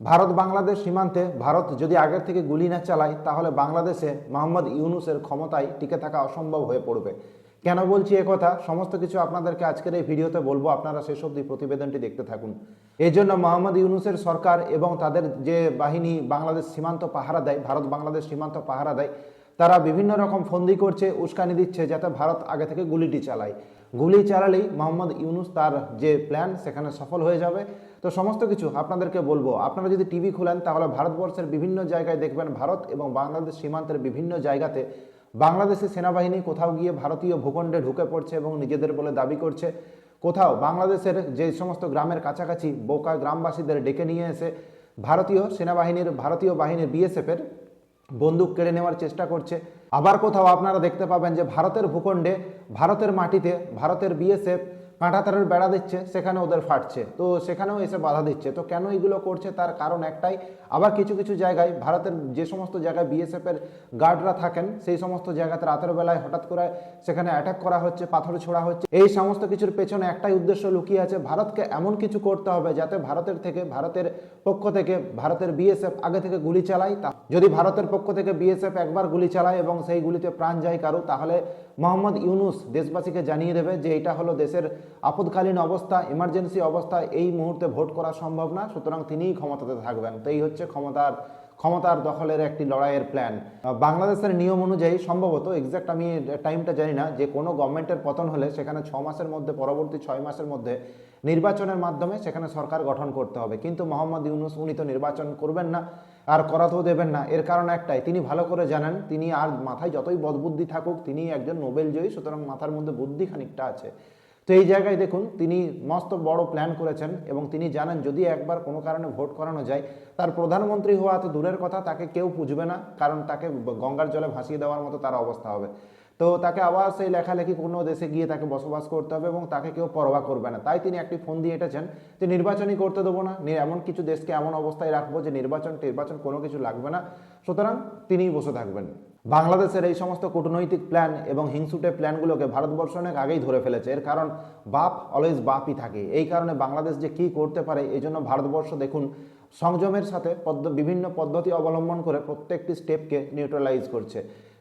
ভারত বাংলাদেশ সীমান্তে ভারত যদি আগের থেকে গুলি না চালায়, তাহলে বাংলাদেশে মোহাম্মদ ইউনুসের ক্ষমতায় টিকে থাকা অসম্ভব হয়ে পড়বে। কেন বলছি কথা? সমস্ত কিছু আপনাদেরকে আজকের এই ভিডিওতে বলব, আপনারা শেষ অব্দি প্রতিবেদনটি দেখতে থাকুন। এই জন্য মোহাম্মদ ইউনুসের সরকার এবং তাদের যে বাহিনী বাংলাদেশ সীমান্ত পাহারা দেয়, ভারত বাংলাদেশ সীমান্ত পাহারা দেয়, তারা বিভিন্ন রকম ফন্দি করছে, উস্কানি দিচ্ছে যাতে ভারত আগে থেকে গুলিটি চালায়। গুলি চালালেই মোহাম্মদ ইউনুস তার যে প্ল্যান সেখানে সফল হয়ে যাবে। তো সমস্ত কিছু আপনাদেরকে বলব। আপনারা যদি টিভি খুলেন, তাহলে ভারতবর্ষের বিভিন্ন জায়গায় দেখবেন ভারত এবং বাংলাদেশ সীমান্তের বিভিন্ন জায়গাতে বাংলাদেশের সেনাবাহিনী কোথাও গিয়ে ভারতীয় ভূখণ্ডে ঢুকে পড়ছে এবং নিজেদের বলে দাবি করছে। কোথাও বাংলাদেশের যে সমস্ত গ্রামের কাছাকাছি বোকা গ্রামবাসীদের ডেকে নিয়ে এসে ভারতীয় সেনাবাহিনীর, ভারতীয় বাহিনীর বিএসএফের বন্দুক কেড়ে নেওয়ার চেষ্টা করছে। আবার কোথাও আপনারা দেখতে পাবেন যে ভারতের ভূখণ্ডে, ভারতের মাটিতে, ভারতের বিএসএফ কাঁটাতারের বেড়া দিচ্ছে, সেখানে ওদের ফাটছে। তো সেখানেও এসে বাধা দিচ্ছে। তো কেন এগুলো করছে? তার কারণ একটাই। আবার কিছু কিছু জায়গায় ভারতের যে সমস্ত জায়গায় বিএসএফের গার্ডরা থাকেন, সেই সমস্ত জায়গাতে রাতের বেলায় হঠাৎ করে সেখানে অ্যাটাক করা হচ্ছে, পাথর ছোড়া হচ্ছে। এই সমস্ত কিছুর পেছনে একটাই উদ্দেশ্য লুকিয়ে আছে, ভারতকে এমন কিছু করতে হবে যাতে ভারতের থেকে, ভারতের পক্ষ থেকে, ভারতের বিএসএফ আগে থেকে গুলি চালায়। তা যদি ভারতের পক্ষ থেকে বিএসএফ একবার গুলি চালায় এবং সেই গুলিতে প্রাণ যায় কারও, তাহলে মোহাম্মদ ইউনুস দেশবাসীকে জানিয়ে দেবে যে এটা হলো দেশের আপদকালীন অবস্থা ইমার্জেন্সি অবস্থা, এই মুহূর্তে ভোট করা সম্ভব না, সুতরাং তিনিই ক্ষমতাতে থাকবেন। তো এই হচ্ছে ক্ষমতার ক্ষমতার দখলের একটি লড়াইয়ের প্ল্যান বাংলাদেশের নিয়ম অনুযায়ী সম্ভবত এক্সাক্ট আমি টাইমটা জানি না, যে কোনো গভর্নমেন্টের পতন হলে সেখানে ছ মাসের মধ্যে, পরবর্তী ছয় মাসের মধ্যে নির্বাচনের মাধ্যমে সেখানে সরকার গঠন করতে হবে। কিন্তু মোহাম্মদ ইউনুস, উনি তো নির্বাচন করবেন না, আর করাতেও দেবেন না। এর কারণ একটাই, তিনি ভালো করে জানেন, তিনি আর মাথায় যতই বদবুদ্ধি থাকুক, তিনি একজন নোবেল জয়ী, সুতরাং মাথার মধ্যে বুদ্ধি খানিকটা আছে। তো এই জায়গায় দেখুন, তিনি মস্ত বড় প্ল্যান করেছেন এবং তিনি জানেন যদি একবার কোনো কারণে ভোট করানো যায়, তার প্রধানমন্ত্রী হওয়া তো দূরের কথা, তাকে কেউ পুজবে না, কারণ তাকে গঙ্গার জলে ভাসিয়ে দেওয়ার মতো তার অবস্থা হবে। তো তাকে আবার সেই লেখালেখি কোনো দেশে গিয়ে তাকে বসবাস করতে হবে এবং তাকে কেউ পরোয়া করবে না। তাই তিনি একটি ফোন দিয়ে এটেছেন যে, নির্বাচনই করতে দেবো না এমন কিছু দেশকে এমন অবস্থায় রাখব যে নির্বাচন নির্বাচন কোনো কিছু লাগবে না। সুতরাং তিনিই বসে থাকবেন। বাংলাদেশের এই সমস্ত কূটনৈতিক প্ল্যান এবং হিংসুটে প্ল্যানগুলোকে ভারতবর্ষ অনেক আগেই ধরে ফেলেছে। এর কারণ, বাপ অলওয়েজ বাপই থাকে। এই কারণে বাংলাদেশ যে কি করতে পারে, এই জন্য ভারতবর্ষ দেখুন, সংযমের সাথে পদ্ধ, বিভিন্ন পদ্ধতি অবলম্বন করে প্রত্যেকটি স্টেপকে নিউট্রালাইজ করছে।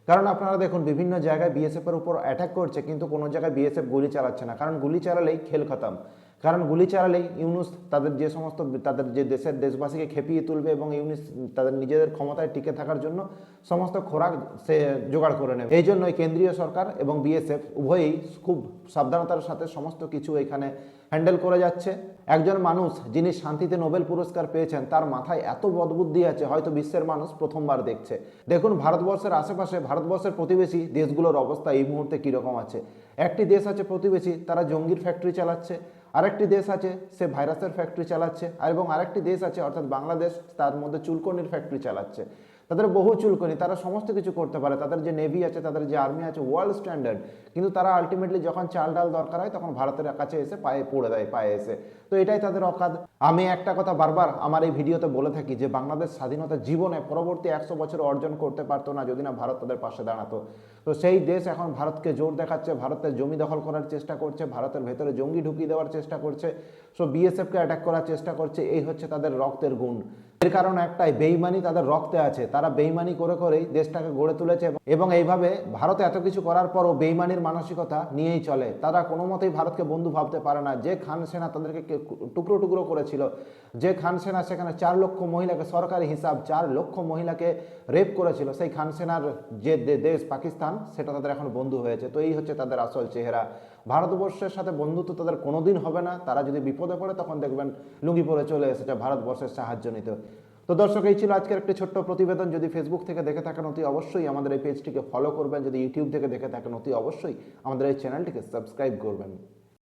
কারণ আপনারা দেখুন, বিভিন্ন জায়গায় বিএসএফের উপর অ্যাটাক করছে, কিন্তু কোনো জায়গায় বিএসএফ গুলি চালাচ্ছে না। কারণ গুলি চালালেই খেল খতম। কারণ গুলি চালালেই ইউনুস তাদের যে সমস্ত, তাদের যে দেশের দেশবাসীকে খেপিয়ে তুলবে এবং ইউনুস তাদের নিজেদের ক্ষমতায় টিকে থাকার জন্য সমস্ত খোরাক সে জোগাড় করে নেবে। এই জন্যই কেন্দ্রীয় সরকার এবং বিএসএফ উভয়ই খুব সাবধানতার সাথে সমস্ত কিছু এখানে হ্যান্ডেল করে যাচ্ছে। একজন মানুষ যিনি শান্তিতে নোবেল পুরস্কার পেয়েছেন, তার মাথায় এত বদবুদ্ধি আছে, হয়তো বিশ্বের মানুষ প্রথমবার দেখছে। দেখুন ভারতবর্ষের আশেপাশে, ভারতবর্ষের প্রতিবেশী দেশগুলোর অবস্থা এই মুহূর্তে কীরকম আছে? একটি দেশ আছে প্রতিবেশী, তারা জঙ্গির ফ্যাক্টরি চালাচ্ছে। আরেকটি দেশ আছে, সে ভাইরাসের ফ্যাক্টরি চালাচ্ছে এবং আরেকটি দেশ আছে, অর্থাৎ বাংলাদেশ, তার মধ্যে চুলকনির ফ্যাক্টরি চালাচ্ছে। তাদের বহু চুলকনি, তারা সমস্ত কিছু করতে পারে। তাদের যে নেভি আছে, তাদের যে আর্মি আছে ওয়ার্ল্ড স্ট্যান্ডার্ড কিন্তু তারা আলটিমেটলি যখন চাল ডাল দরকার হয়, তখন ভারতের কাছে এসে পায়ে পড়ে দেয়, পায়ে এসে। তো এটাই তাদের অকাদ আমি একটা কথা বারবার আমার এই ভিডিওতে বলে থাকি যে, বাংলাদেশ স্বাধীনতা জীবনে পরবর্তী একশো বছর অর্জন করতে পারতো না যদি না ভারত তাদের পাশে দাঁড়াতো। তো সেই দেশ এখন ভারতকে জোর দেখাচ্ছে, ভারতের জমি দখল করার চেষ্টা করছে, ভারতের ভেতরে জঙ্গি ঢুকিয়ে দেওয়ার চেষ্টা করছে। সো বিএসএফকে অ্যাটাক করার চেষ্টা করছে, এই হচ্ছে তাদের রক্তের গুণ এর কারণ একটাই, বেইমানি তাদের রক্তে আছে। তারা বেইমানি করে করেই দেশটাকে গড়ে তুলেছে এবং- এইভাবে ভারত এত কিছু করার পরও বেইমানির মানসিকতা নিয়েই চলে। তারা কোনো মতেই ভারতকে বন্ধু ভাবতে পারে না। যে খান সেনা তাদেরকে টুকরো টুকরো করেছিল, যে খান সেনা সেখানে চার লক্ষ মহিলাকে সরকারি হিসাব, চার লক্ষ মহিলাকে রেপ করেছিল, সেই খান সেনার যে দেশ পাকিস্তান, সেটা তাদের এখন বন্ধু হয়েছে। তো এই হচ্ছে তাদের আসল চেহারা। ভারতবর্ষের সাথে বন্ধুত্ব তাদের কোনোদিন হবে না। তারা যদি বিপদে পড়ে, তখন দেখবেন লুঙ্গি পরে চলে এসেছে, ভারতবর্ষের সাহায্য নিতে। তো দর্শক, এই ছিল আজকের একটি ছোট্ট প্রতিবেদন। যদি ফেসবুক থেকে দেখে থাকেন অতি অবশ্যই আমাদের এই পেজটিকে ফলো করবেন। যদি ইউটিউব থেকে দেখে থাকেন অতি অবশ্যই আমাদের এই চ্যানেলটিকে সাবস্ক্রাইব করবেন।